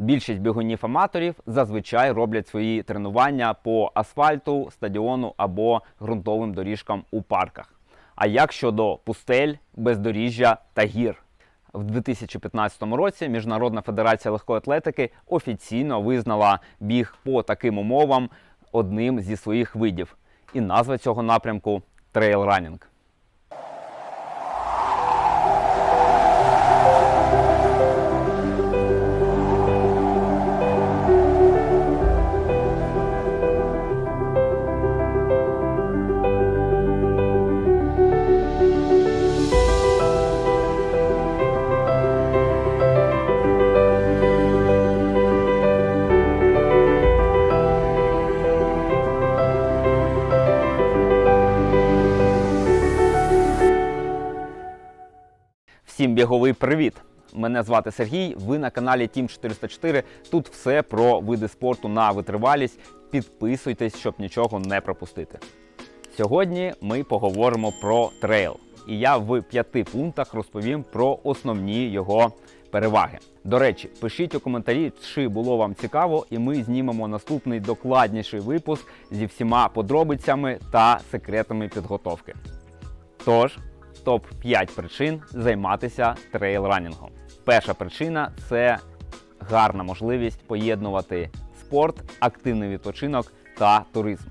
Більшість бігунів-аматорів зазвичай роблять свої тренування по асфальту, стадіону або ґрунтовим доріжкам у парках. А як щодо пустель, бездоріжжя та гір? В 2015 році Міжнародна федерація легкої атлетики офіційно визнала біг по таким умовам одним зі своїх видів. І назва цього напрямку трейл-ранінг. Всім біговий привіт! Мене звати Сергій. Ви на каналі Team 404. Тут все про види спорту на витривалість. Підписуйтесь, щоб нічого не пропустити. Сьогодні ми поговоримо про трейл. І я в п'яти пунктах розповім про основні його переваги. До речі, пишіть у коментарі, чи було вам цікаво, і ми знімемо наступний докладніший випуск зі всіма подробицями та секретами підготовки. Тож, топ 5 причин займатися трейл-ранінгом. Перша причина це гарна можливість поєднувати спорт, активний відпочинок та туризм.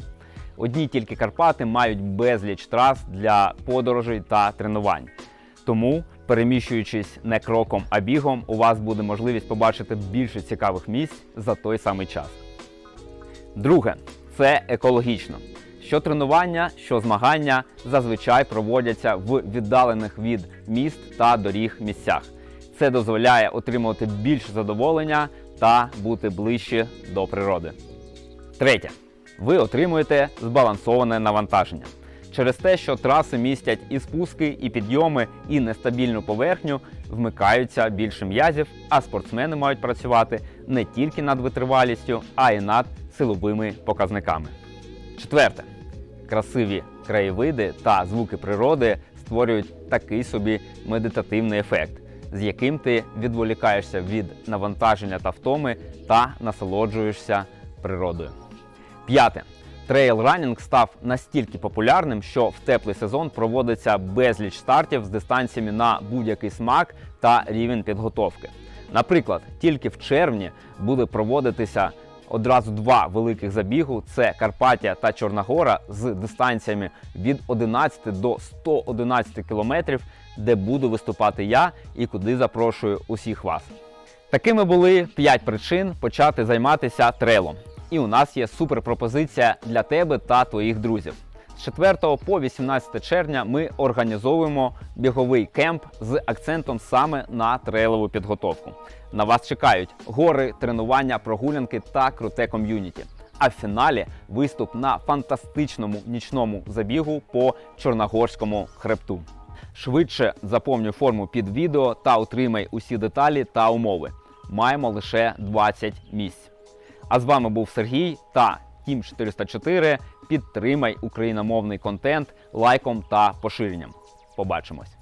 Одні тільки Карпати мають безліч трас для подорожей та тренувань. Тому, переміщуючись не кроком, а бігом, у вас буде можливість побачити більше цікавих місць за той самий час. Друге це екологічно. Що тренування, що змагання зазвичай проводяться в віддалених від міст та доріг місцях. Це дозволяє отримувати більше задоволення та бути ближче до природи. Третє. Ви отримуєте збалансоване навантаження. Через те, що траси містять і спуски, і підйоми, і нестабільну поверхню, вмикаються більше м'язів, а спортсмени мають працювати не тільки над витривалістю, а й над силовими показниками. Четверте. Красиві краєвиди та звуки природи створюють такий собі медитативний ефект, з яким ти відволікаєшся від навантаження та втоми та насолоджуєшся природою. П'яте. Трейл-ранінг став настільки популярним, що в теплий сезон проводиться безліч стартів з дистанціями на будь-який смак та рівень підготовки. Наприклад, тільки в червні буде проводитися одразу два великих забігу: це Карпатія та Чорногора з дистанціями від 11 до 111 кілометрів, де буду виступати я і куди запрошую усіх вас. Такими були 5 причин почати займатися трейлом. І у нас є суперпропозиція для тебе та твоїх друзів. З 4 по 18 червня ми організовуємо біговий кемп з акцентом саме на трейлову підготовку. На вас чекають гори, тренування, прогулянки та круте ком'юніті. А в фіналі виступ на фантастичному нічному забігу по Чорногорському хребту. Швидше заповнюй форму під відео та отримай усі деталі та умови. Маємо лише 20 місць. А з вами був Сергій та Тім 404. Підтримай україномовний контент лайком та поширенням. Побачимось!